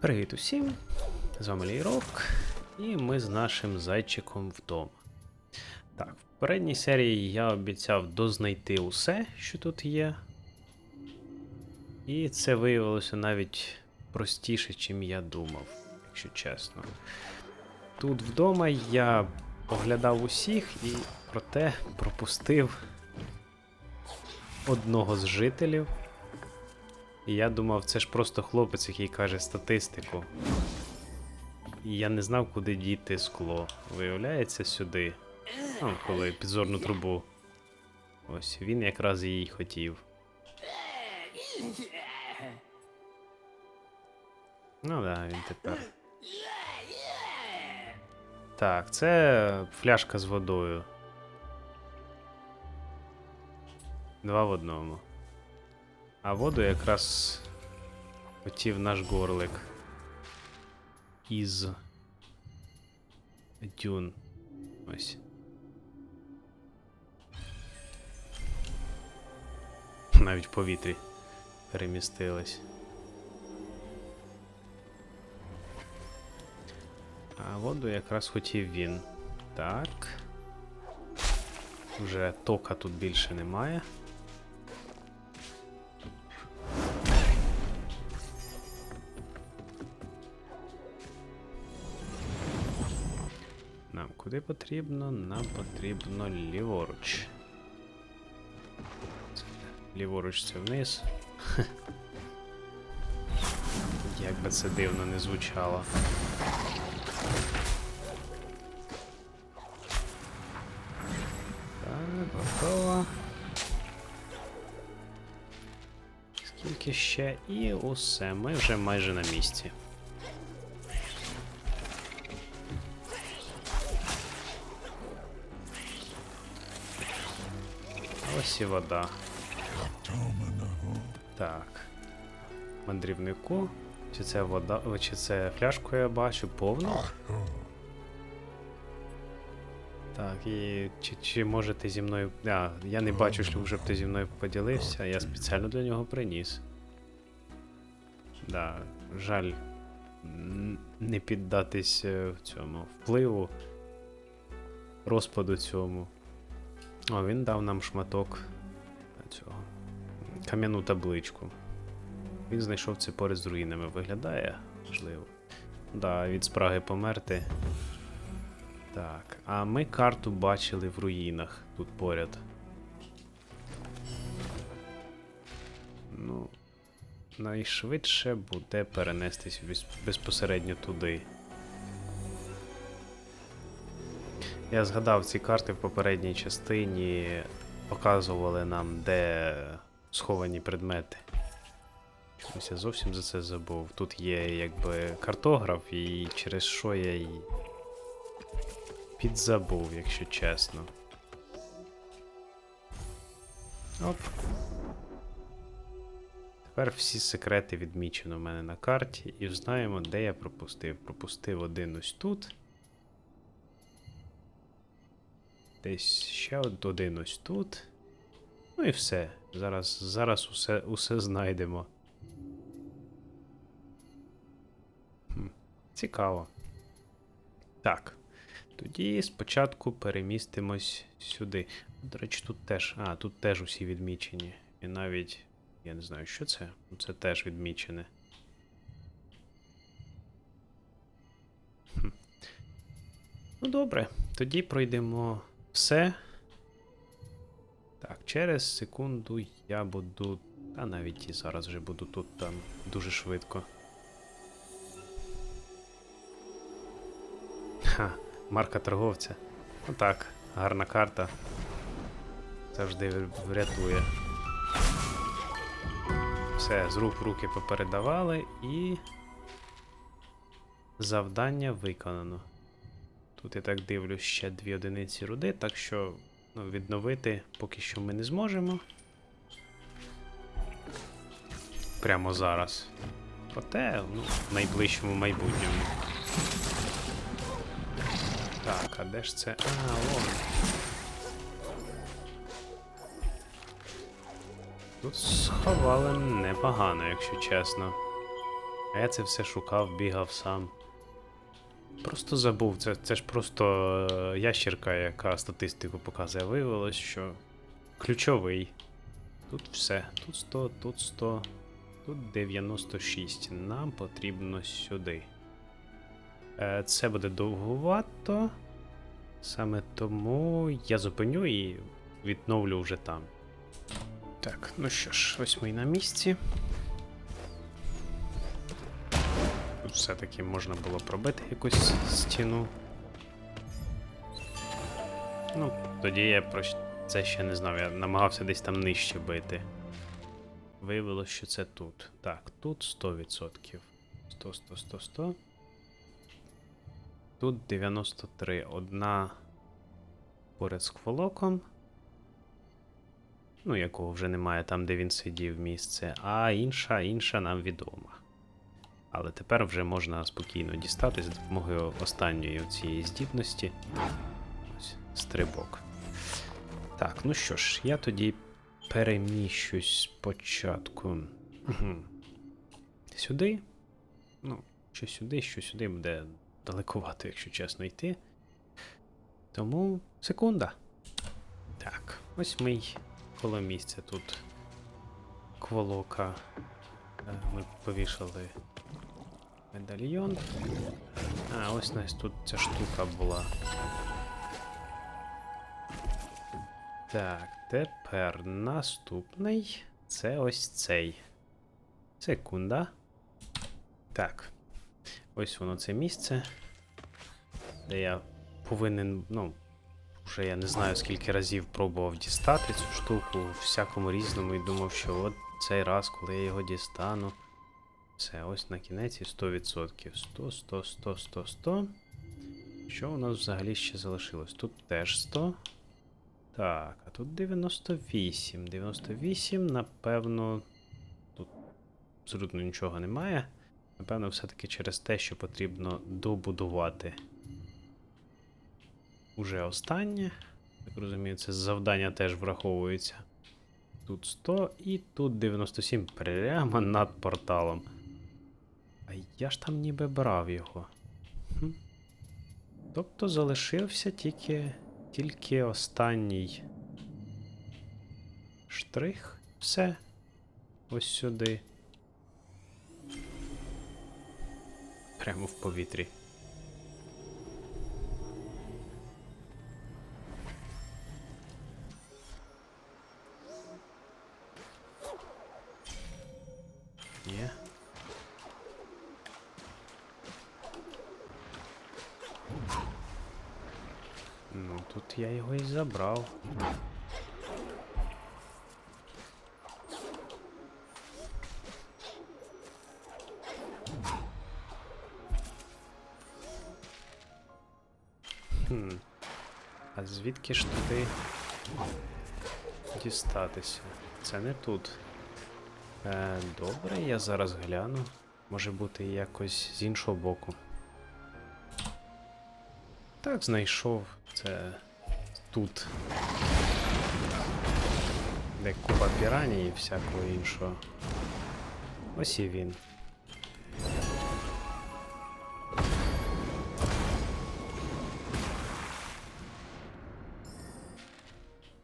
Привіт усім! З вами Лійрок, і ми з нашим зайчиком вдома. Так, в попередній серії я обіцяв дознайти усе, що тут є. І це виявилося навіть простіше, чим я думав, якщо чесно. Тут вдома я оглядав усіх і проте пропустив одного з жителів. І я думав, це ж просто хлопець, який каже статистику. І я не знав, куди діти скло. Виявляється сюди. Ну, коли підзорну трубу. Ось він якраз її хотів. Ну да, він тепер. Так, це фляжка з водою. Два в одному. А воду якраз хотів наш горлик із дюн. Ось. Навіть в повітрі перемістились. А воду якраз хотів він. Так. Вже тока тут більше немає. Куди потрібно? Нам потрібно ліворуч. Ліворуч це вниз. Як би це дивно не звучало. Так, готово. Скільки ще і усе. Ми вже майже на місці. Ось і вода. Так. Мандрівнику. Чи це вода. Чи це фляжку я бачу повну? Так, і чи, чи може ти зі мною. А, я не бачу, що вже б ти зі мною поділився, я спеціально для нього приніс. Да, жаль не піддатись е, цьому впливу, розпаду цьому. О, він дав нам шматок цього. Кам'яну табличку. Він знайшов це поряд з руїнами. Виглядає можливо. Да, від спраги померти. Так, а ми карту бачили в руїнах тут поряд. Ну, найшвидше буде перенестись безпосередньо туди. Я згадав ці карти в попередній частині показували нам, де сховані предмети. Чомусь я зовсім за це забув. Тут є якби картограф, і через що я й підзабув, якщо чесно. Оп. Тепер всі секрети відмічено в мене на карті, і знаємо, де я пропустив. Пропустив один ось тут. Десь ще один ось тут. Ну і все. Зараз, зараз усе, усе знайдемо. Хм, Цікаво. Так. Тоді спочатку перемістимось сюди. До речі, тут теж. А, тут теж усі відмічені. І навіть. Я не знаю, що це. Ну, Це теж відмічене. Хм. Ну, добре. Тоді пройдемо все. Так, через секунду я буду. Та навіть і зараз вже буду тут там дуже швидко. Ха, марка торговця. Ну так, гарна карта. Завжди врятує. Все, з рук руки попередавали і. Завдання виконано. Тут я так дивлюсь ще дві одиниці руди, так що ну, відновити поки що ми не зможемо. Прямо зараз. Проте, ну, в найближчому майбутньому. Так, а де ж це? А, вон. Тут сховали непогано, якщо чесно. А я це все шукав, бігав сам. Просто забув, це, це ж просто е, ящерка, яка статистику показує. Виявилось, що ключовий. Тут все. Тут 100, тут 100, тут 96. Нам потрібно сюди. Е, Це буде довгувато. Саме тому я зупиню і відновлю вже там. Так, ну що ж, ось ми і на місці. Все-таки можна було пробити якусь стіну. Ну, тоді я про це ще не знав, я намагався десь там нижче бити. Виявилось, що це тут. Так, тут 100%. 100, 100, 100, 100. Тут 93. Одна поряд з кволоком. Ну, якого вже немає там, де він сидів місце, а інша, інша нам відома. Але тепер вже можна спокійно дістати за допомогою останньої цієї здібності. Ось, стрибок. Так, ну що ж, я тоді переміщусь спочатку. Сюди. Ну, що сюди, що сюди буде далекувато, якщо чесно, йти. Тому секунда. Так, ось ми й коло місця тут кволока. Е, Ми повішали медальйон. А, ось нас тут ця штука була. Так, тепер наступний. Це ось цей. Секунда. Так. Ось воно це місце. Де я повинен, ну, вже я не знаю скільки разів пробував дістати цю штуку у всякому різному і думав, що от цей раз, коли я його дістану. Все, ось на кінець і 100%. 100, 100, 100, 100, 100. Що у нас взагалі ще залишилось? Тут теж 100. Так, а тут 98. 98, напевно. Тут абсолютно нічого немає. Напевно, все-таки через те, що потрібно добудувати. Уже останнє. Так розумію, це завдання теж враховується. Тут 100 і тут 97 прямо над порталом. А я ж там ніби брав його. Хм. Тобто залишився тільки, тільки останній штрих. Все. Ось сюди. Прямо в повітрі. Забрав. Хм. А звідки ж туди дістатися? Це не тут. Е, добре, я зараз гляну. Може бути якось з іншого боку. Так, знайшов. Це тут. Де купа пірані і всякого іншого. Ось і він.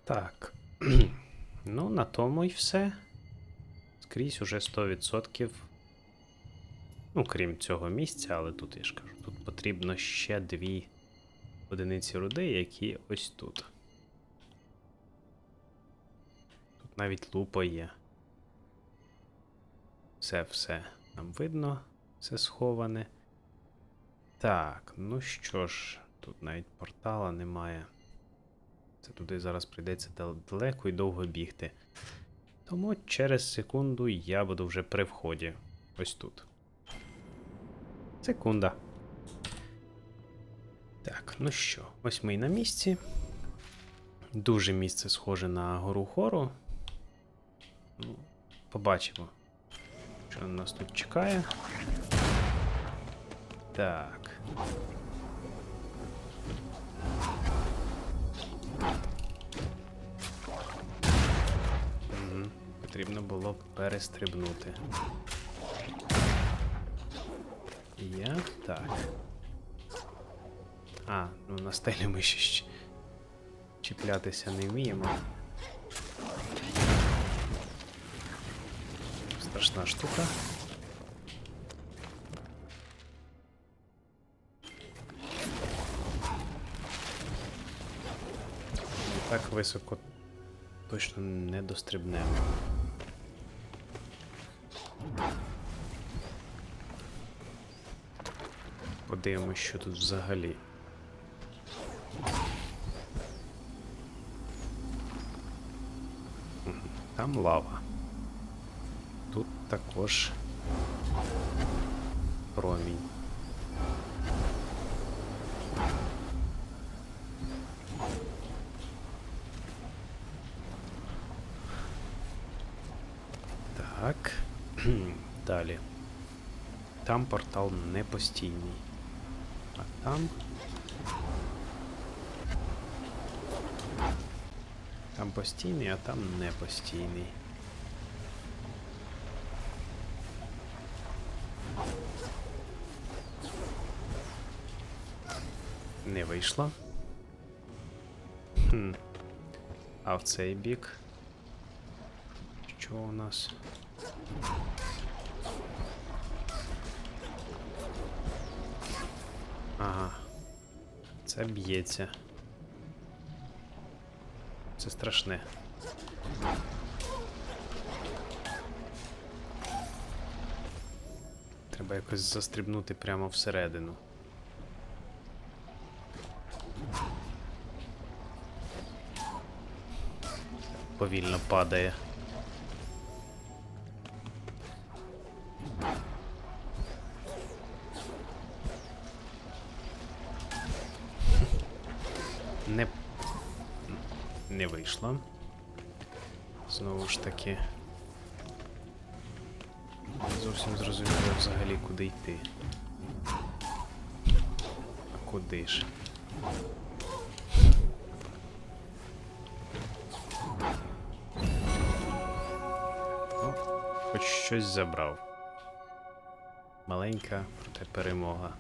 Так. ну, на тому і все. Скрізь уже 100%. Ну, крім цього місця, але тут я ж кажу, тут потрібно ще дві одиниці руди, які ось тут. Тут навіть лупа є. Все, все нам видно, все сховане. Так, ну що ж, тут навіть портала немає. Це туди зараз прийдеться далеко і довго бігти. Тому через секунду я буду вже при вході. Ось тут. Секунда. Ну що, ось ми і на місці. Дуже місце схоже на гору хору. Ну, побачимо, що нас тут чекає. Так. Мгм, Потрібно було перестрибнути. Є, так. А, ну на стелі ми ще чіплятися не вміємо. Страшна штука. Так високо точно не дострибнемо. Подивимось, що тут взагалі. Там лава. Тут також промінь. Так. Далі. Там портал не постійний. А там. Там постійний, а там не постійний. Не вийшло. Хм. А в цей бік. Що у нас? Ага. Це б'ється. Це страшне. Треба якось застрибнути прямо всередину. Повільно падає. Не. Знову ж таки. Не зовсім зрозуміло взагалі куди йти. А куди ж? Ну, хоч щось забрав. Маленька, проте перемога.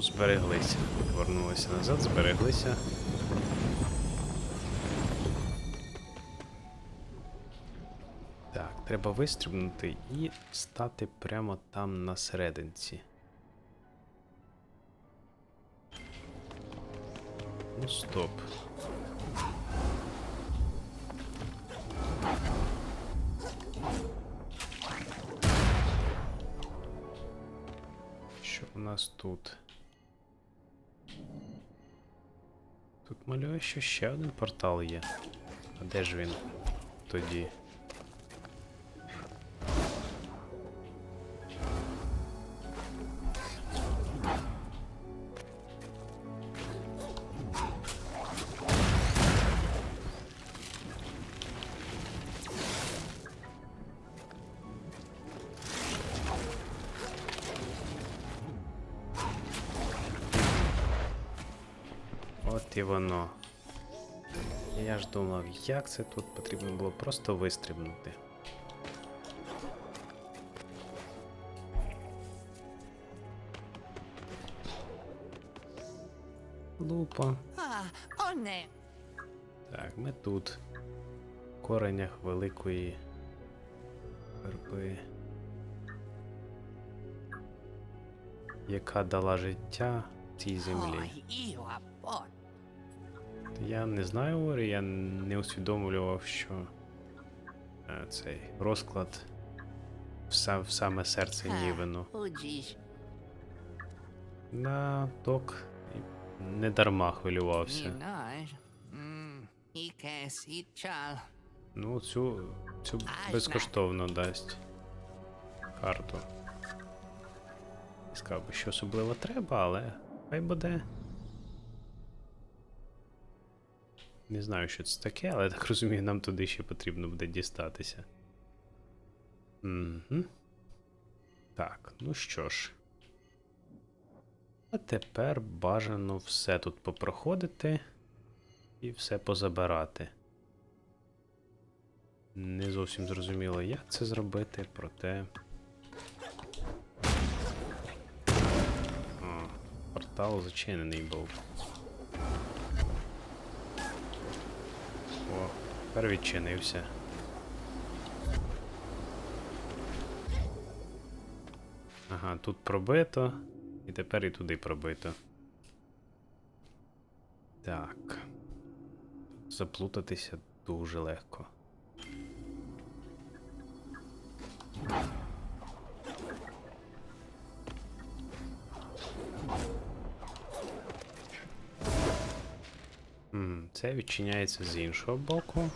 Збереглися. Повернулися назад, збереглися. Так, треба вистрибнути і стати прямо там на серединці. Ну, стоп. Що у нас тут? Малює, що ще один портал є. А де ж він тоді? От і воно. Я ж думав, як це тут потрібно було просто вистрибнути. Лупа. Так, ми тут. В коренях великої верби. Яка дала життя цій землі. Я не знаю, Орі, я не усвідомлював, що е, цей розклад в, са- в саме серце Нівену. На ток не дарма хвилювався. Ну, цю, цю безкоштовно дасть карту. Сказав би, що особливо треба, але хай буде. Не знаю, що це таке, але так розумію, нам туди ще потрібно буде дістатися. Угу. Так, ну що ж. А тепер бажано все тут попроходити і все позабирати. Не зовсім зрозуміло, як це зробити, проте. О, портал зачинений був. О, тепер відчинився. Ага, тут пробито, і тепер і туди пробито. Так. Заплутатися дуже легко. Це відчиняється з іншого боку.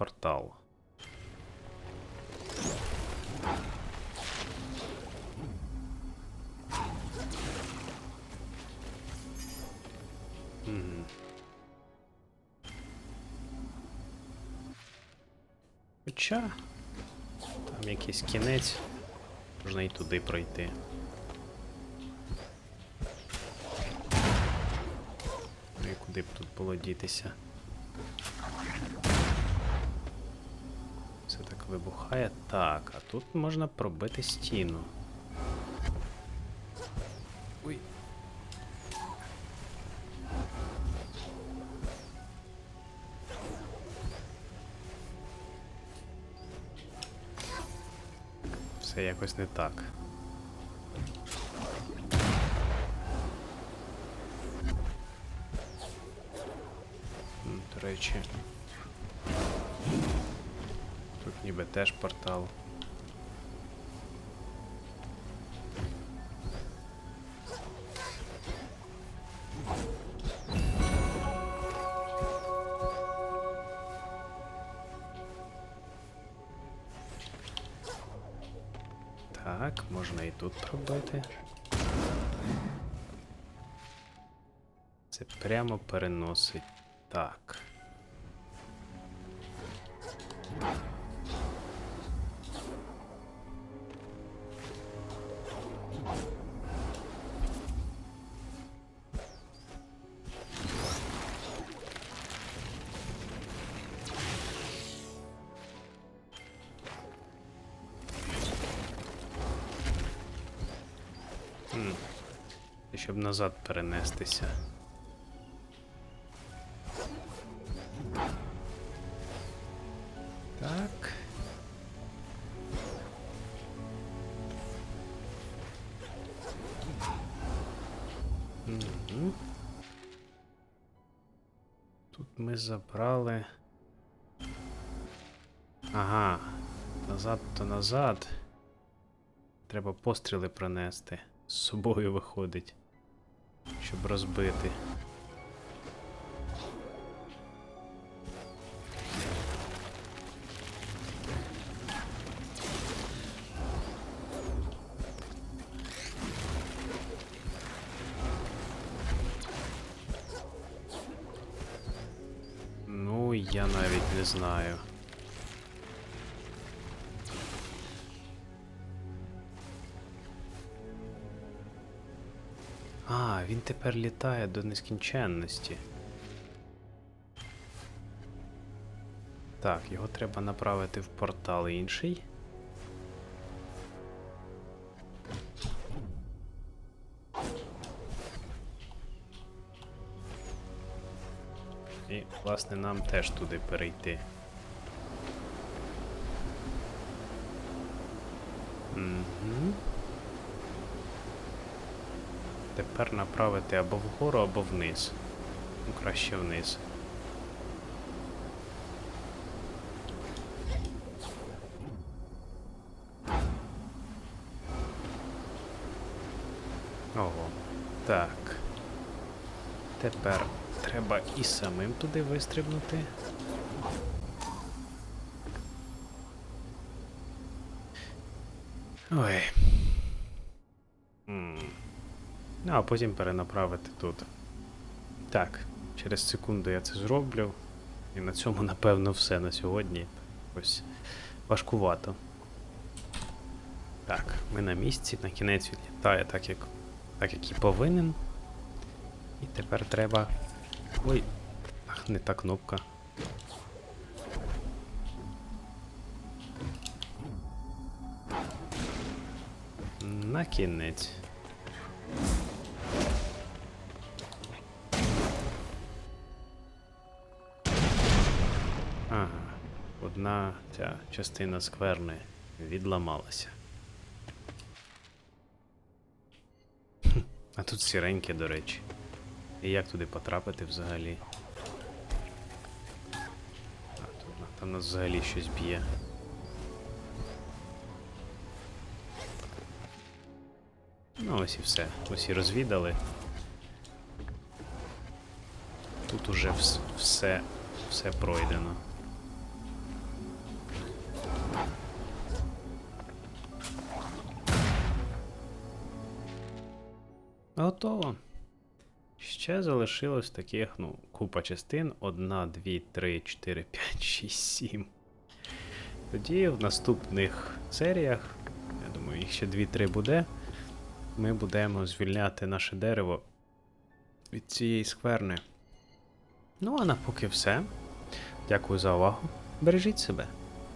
Портал. Хоча там якийсь кінець, можна і туди пройти. Ну і куди б тут було дітися? Це так вибухає. Так, а тут можна пробити стіну. Ой. Все якось не так. До речі. Ніби теж портал. Так, можна і тут пробити. Це прямо переносить. Так. Назад перенестися. Так. Мгм. Тут ми забрали. Ага. Назад то назад. Треба постріли пронести. З собою виходить. Щоб розбити. Ну, я навіть не знаю. А, він тепер літає до нескінченності. Так, його треба направити в портал інший. І, власне, нам теж туди перейти. Угу. Тепер направити або вгору, або вниз. Ну, краще вниз. Ого. Так. Тепер треба і самим туди вистрибнути. Ой. А потім перенаправити тут. Так, через секунду я це зроблю. І на цьому, напевно, все на сьогодні. Ось важкувато. Так, ми на місці, на кінець відлітає так, як, так, як і повинен. І тепер треба. Ой, ах, не та кнопка. На кінець. Ага, одна ця частина скверни відламалася. А тут сіреньке, до речі. І як туди потрапити взагалі? А, тут, там нас взагалі щось б'є. Ну, ось і все. Ось і розвідали. Тут уже вс- все, все пройдено. Готово. Ще залишилось таких, ну, купа частин. Одна, дві, три, чотири, п'ять, шість, сім. Тоді в наступних серіях, я думаю, їх ще дві-три буде. Ми будемо звільняти наше дерево від цієї скверни. Ну, а на поки все. Дякую за увагу. Бережіть себе.